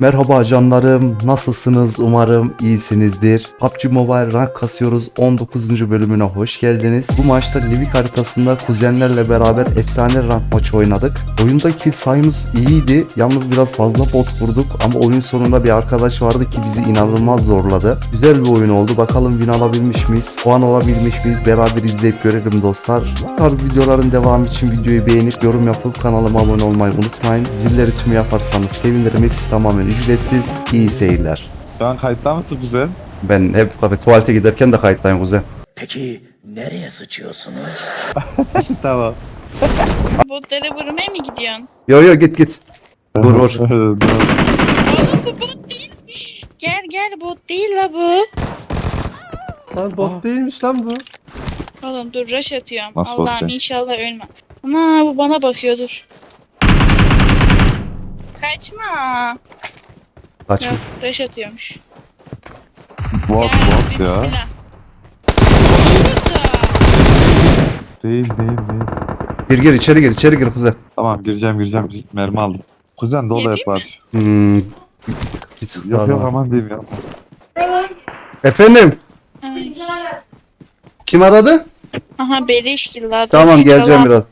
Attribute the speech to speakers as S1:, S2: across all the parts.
S1: Merhaba canlarım, nasılsınız? Umarım iyisinizdir. PUBG Mobile rank kasıyoruz 19. bölümüne hoş geldiniz. Bu maçta Livik haritasında kuzenlerle beraber efsane rank maçı oynadık. Oyunda kill sayımız iyiydi. Yalnız biraz fazla bot vurduk ama oyun sonunda bir arkadaş vardı ki bizi inanılmaz zorladı. Güzel bir oyun oldu. Bakalım win alabilmiş miyiz? Puan alabilmiş miyiz? Beraber izleyip görelim dostlar. Tarz videoların devamı için videoyu beğenip yorum yapıp kanalıma abone olmayı unutmayın. Zilleri tüm yaparsanız sevinirim. Hepsi tamamen ücretsiz. İyi seyirler.
S2: Şu an kayıtta mısın güzel?
S1: Ben hep tabii tuvalete giderken de kayıttayım kuzen.
S3: Peki nereye sıçıyorsunuz?
S2: tamam.
S4: Botları vurmaya mı gidiyorsun?
S1: Yo yo git git. Vur vur.
S4: Oğlum bu bot değil. Gel gel bot değil la bu.
S5: Lan bot değilmiş lan bu.
S4: Oğlum dur rush atıyorum.
S2: Nasıl bot
S4: Allah'ım
S2: değil?
S4: inşallah ölmem. Ana bu bana bakıyor dur. Kaçma.
S1: Kaçma.
S4: Yok rush atıyormuş.
S2: Bot bot ya.
S4: bismillah.
S2: Değil değil değil.
S1: Gir gir içeri gir içeri gir kuzen.
S2: Tamam gireceğim gireceğim. Mermi aldım. Kuzen dolu hep var.
S1: Hmm. Bir sık
S2: Yok
S1: daha
S2: yok
S1: daha.
S2: aman diyeyim ya.
S1: Efendim
S4: Ay.
S1: kim aradı?
S4: Aha beleşkil la. dur,
S1: Tamam geleceğim biraz.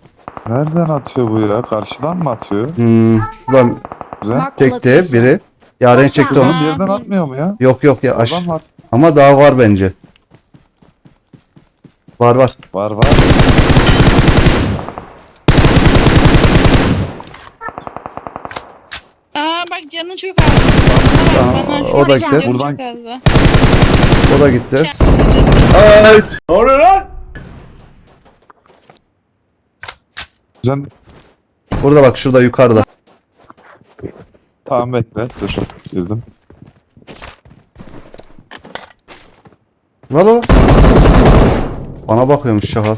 S2: Nereden atıyor bu ya? Karşıdan mı atıyor?
S1: Hmm. Ulan
S2: Kuzen.
S1: çekti biri. Yaren çekti onu.
S2: Bir yerden atmıyor mu ya?
S1: Yok yok ya aş.
S2: At?
S1: Ama daha var bence. Var var.
S2: Var var.
S4: Aa bak canı çok az.
S1: Tamam,
S4: Bana,
S1: o da gitti.
S4: canı
S2: Buradan-
S4: çok azdı.
S1: O da gitti. Evet.
S2: Kuzen
S1: Burada bak şurada yukarıda.
S2: Tamam bekle. Dur. Girdim.
S1: Lan o. Bana bakıyormuş şaka.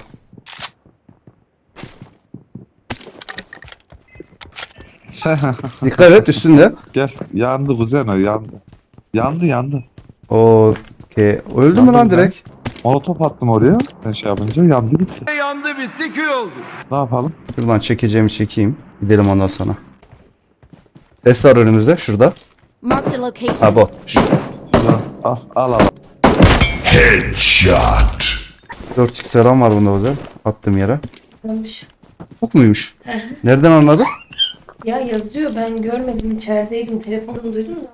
S1: Dikkat et üstünde.
S2: Gel. Yandı kuzen o yandı. Yandı yandı.
S1: Okey. Öldü mü
S2: Yandım
S1: lan
S2: ben.
S1: direkt?
S2: Molotof attım oraya. Ben şey yapınca yandı gitti.
S3: Yandı bitti kül oldu.
S2: Ne yapalım?
S1: Şuradan çekeceğimi çekeyim. Gidelim ondan sonra. Ses var önümüzde. Şurada.
S6: Marked a location.
S1: Ha bot. Şu.
S2: Al al al.
S1: 4x falan var bunda o zaman. Attım yere.
S7: Olmuş.
S1: Çok muymuş? Nereden anladın?
S7: Ya yazıyor ben görmedim içerideydim telefondan duydum da.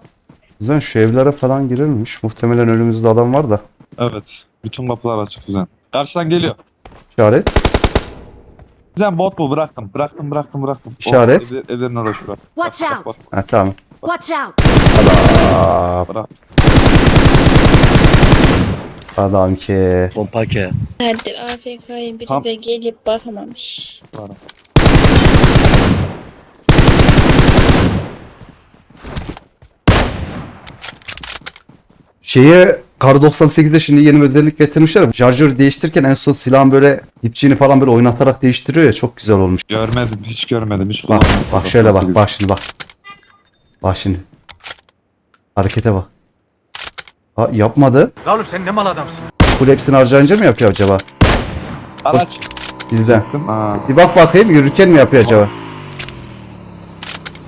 S1: O zaman şu evlere falan girilmiş. Muhtemelen önümüzde adam var da.
S2: Evet. Bütün kapılar açık kuzen. Karşıdan geliyor.
S1: İşaret.
S2: Kuzen bot bu bıraktım. Bıraktım bıraktım bıraktım.
S1: İşaret.
S2: O, evler- evlerin orası şura.
S6: Watch
S2: Bak,
S6: out.
S2: bak,
S1: Ha tamam.
S6: Watch out.
S1: Aa,
S2: bırak.
S1: adam ki.
S3: Pompake.
S4: Nerede AFK'yı biri
S2: Tam-
S4: de gelip bakmamış.
S1: Şeye Kar 98'de şimdi yeni bir özellik getirmişler. Şarjörü değiştirirken en son silahın böyle dipçiğini falan böyle oynatarak değiştiriyor ya çok güzel olmuş.
S2: Görmedim. Hiç görmedim. Hiç
S1: Bak
S2: kullanmadım.
S1: bak şöyle bak bak şimdi bak. Bak şimdi. Harekete bak. Ha yapmadı.
S3: La oğlum sen ne mal adamsın.
S1: Full hepsini harcayınca mı yapıyor acaba?
S2: Araç.
S1: Bizden.
S2: Aa,
S1: Bir bak bakayım yürürken mi yapıyor acaba?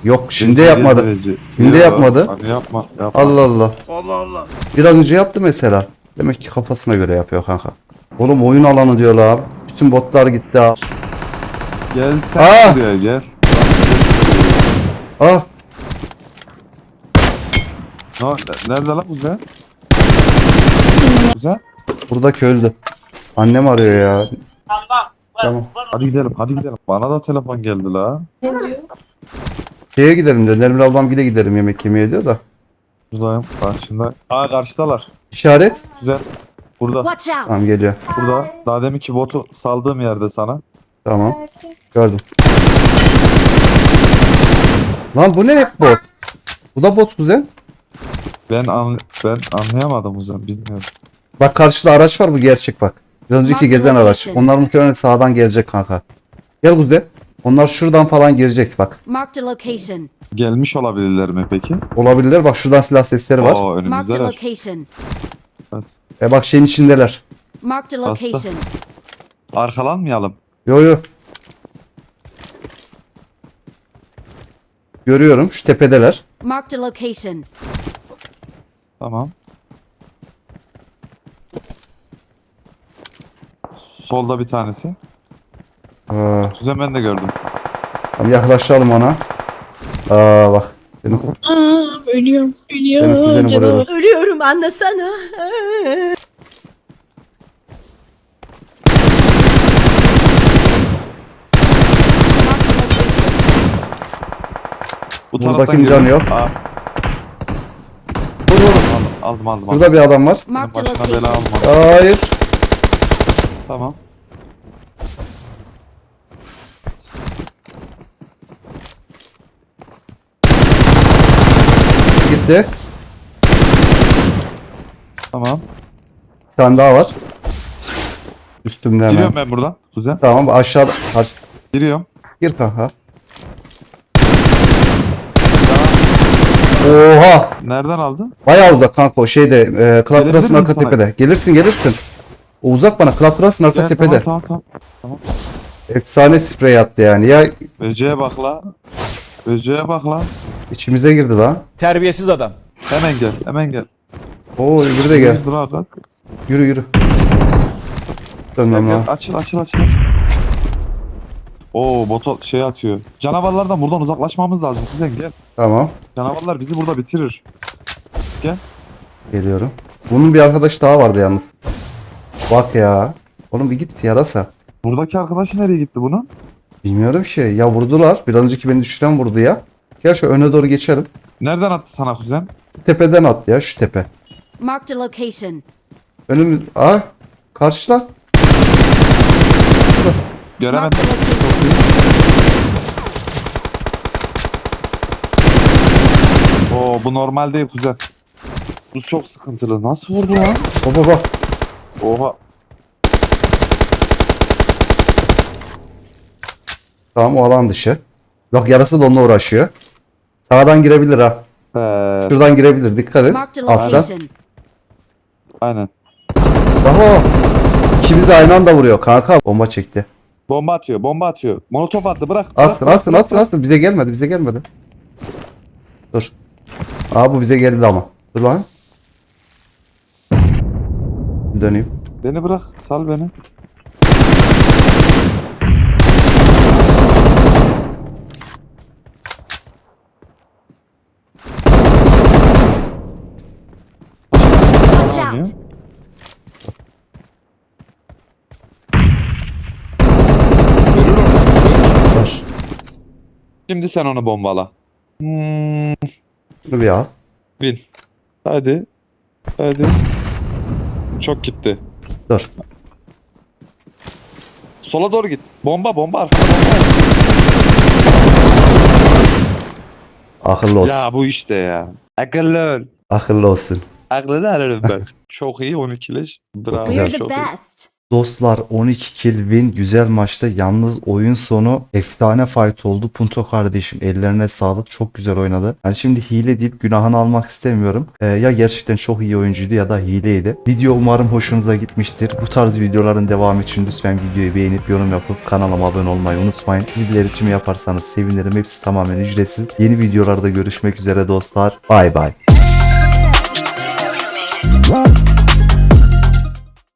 S1: Yok şimdi
S2: derece,
S1: yapmadı. Şimdi
S2: Ya,
S1: yapmadı.
S2: Hani yapma. yapma.
S1: Allah Allah.
S3: Allah Allah.
S1: Biraz önce yaptı mesela. Demek ki kafasına göre yapıyor kanka. Oğlum oyun alanı diyorlar. Bütün botlar gitti ha.
S2: Gel sen
S1: Aa!
S2: buraya gel.
S1: Ah
S2: nerede lan Kuzen? Kuzen?
S1: buradaki öldü. Annem arıyor ya. Tamam.
S2: Hadi gidelim hadi gidelim. Bana da telefon geldi la.
S7: Ne diyor?
S1: Şeye gidelim diyor. Nermin ablam gide gidelim yemek yemeye diyor da.
S2: Buradayım karşında. Aa karşıdalar.
S1: İşaret.
S2: Güzel. Burada.
S6: Watch out.
S1: Tamam geliyor.
S2: Burada. Daha deminki botu saldığım yerde sana.
S1: Tamam. Gördüm. Lan bu ne hep bot? Bu da bot kuzen.
S2: Ben an ben anlayamadım Kuzen bilmiyorum.
S1: Bak karşıda araç var bu gerçek bak. Biraz önceki gezen araç. Onlar muhtemelen sağdan gelecek kanka. Gel kuzen. Onlar şuradan falan girecek bak.
S6: Marked a location.
S2: Gelmiş olabilirler mi peki?
S1: Olabilirler. Bak şuradan silah sesleri var.
S2: Oo
S6: Marked a
S2: önümüzdeler.
S6: location.
S1: E bak şeyin içindeler.
S6: Marked a
S2: Hasta.
S6: location.
S2: Arkalanmayalım.
S1: Yo yo. Görüyorum şu tepedeler.
S6: Marked a location.
S2: Tamam. Solda bir tanesi.
S1: Aa,
S2: Kuzen ben de gördüm.
S1: tamam yaklaşalım ona. Aa bak. Benim,
S4: Aa, ölüyorum.
S1: benim
S4: Ölüyorum.
S1: kuzeni vuruyoruz.
S6: Ölüyorum anlasana.
S2: Bu
S1: Buradaki
S2: taraftan
S1: canı
S2: geliyor.
S1: yok.
S2: Aa,
S1: Vur vur.
S2: aldım aldım aldım. aldım.
S1: Burada bir adam var.
S6: Marked a
S2: Başına bela
S6: location.
S2: alma.
S1: Hayır.
S2: Tamam.
S1: Gitti.
S2: Tamam.
S1: Bir tane daha var. Üstümde hemen.
S2: Giriyorum ben buradan. Kuzen.
S1: Tamam aşağıda. Aş-
S2: Giriyorum.
S1: Gir kanka. Oha!
S2: Nereden aldı?
S1: Bayağı uzak kanka o şeyde e, Club Kras'ın
S2: miyim
S1: arka
S2: sana?
S1: tepede. Gelirsin gelirsin. O uzak bana Club Kras'ın arka
S2: Gel,
S1: tepede.
S2: Tamam tamam tamam.
S1: Efsane sprey attı yani. Ya
S2: Böceğe bak la. Böceğe bak la.
S1: İçimize girdi lan.
S3: Terbiyesiz adam.
S2: Hemen gel. Hemen gel.
S1: Oo öbürü de gel.
S2: Dur abi.
S1: Yürü yürü.
S2: Gel,
S1: Dönmem
S2: gel.
S1: lan.
S2: Açıl açıl açıl. Oo botol şey atıyor. Canavarlardan buradan uzaklaşmamız lazım. Kuzen gel.
S1: Tamam.
S2: Canavarlar bizi burada bitirir.
S1: Geliyorum. Bunun bir arkadaş daha vardı yalnız. Bak ya. Oğlum bir git yarasa.
S2: Buradaki arkadaşı nereye gitti bunun?
S1: Bilmiyorum ki. Ya vurdular. Bir önceki beni düşüren vurdu ya. Gel şu öne doğru geçelim.
S2: Nereden attı sana kuzen?
S1: Tepeden at ya şu tepe.
S6: Marked a location.
S1: Önümüz... Aa karşıla.
S2: Göremedim. Oo bu normal değil kuzen. Bu çok sıkıntılı. Nasıl vurdu lan?
S1: Baba bak.
S2: Oha.
S1: Tamam o alan dışı. Bak yarası da onunla uğraşıyor. Sağdan girebilir ha.
S2: He,
S1: Şuradan girebilir. Dikkat et.
S6: Marked a
S1: Alttan.
S6: location.
S2: aynen.
S1: Oho. İkimiz aynı anda vuruyor kanka. Bomba çekti.
S2: Bomba atıyor, bomba atıyor. Molotof attı, bırak. bırak,
S1: Atın
S2: bırak,
S1: atın
S2: bırak.
S1: atın. Bize gelmedi bize gelmedi. Dur. Aa bu bize geldi ama. Dur lan. Döneyim.
S2: Beni bırak, sal beni. Ya.
S1: Dur.
S2: Şimdi sen onu bombala. Hmm,
S1: Dur al.
S2: bin. Hadi. Hadi. Çok gitti.
S1: Dur.
S2: Sola doğru git. Bomba, bomba, arkada bomba.
S1: Akıllı olsun.
S2: Ya bu işte ya. Akıllı ol.
S1: Akıllı olsun.
S2: Aklını ararım ben. Çok iyi 12 leş. Bravo.
S6: We're the
S2: Çok iyi.
S6: best.
S1: Dostlar 12 kill win güzel maçta yalnız oyun sonu efsane fight oldu. Punto kardeşim ellerine sağlık çok güzel oynadı. Yani şimdi hile deyip günahını almak istemiyorum. Ee, ya gerçekten çok iyi oyuncuydu ya da hileydi. Video umarım hoşunuza gitmiştir. Bu tarz videoların devamı için lütfen videoyu beğenip yorum yapıp kanalıma abone olmayı unutmayın. Bilgiler için yaparsanız sevinirim. Hepsi tamamen ücretsiz. Yeni videolarda görüşmek üzere dostlar. Bay bay.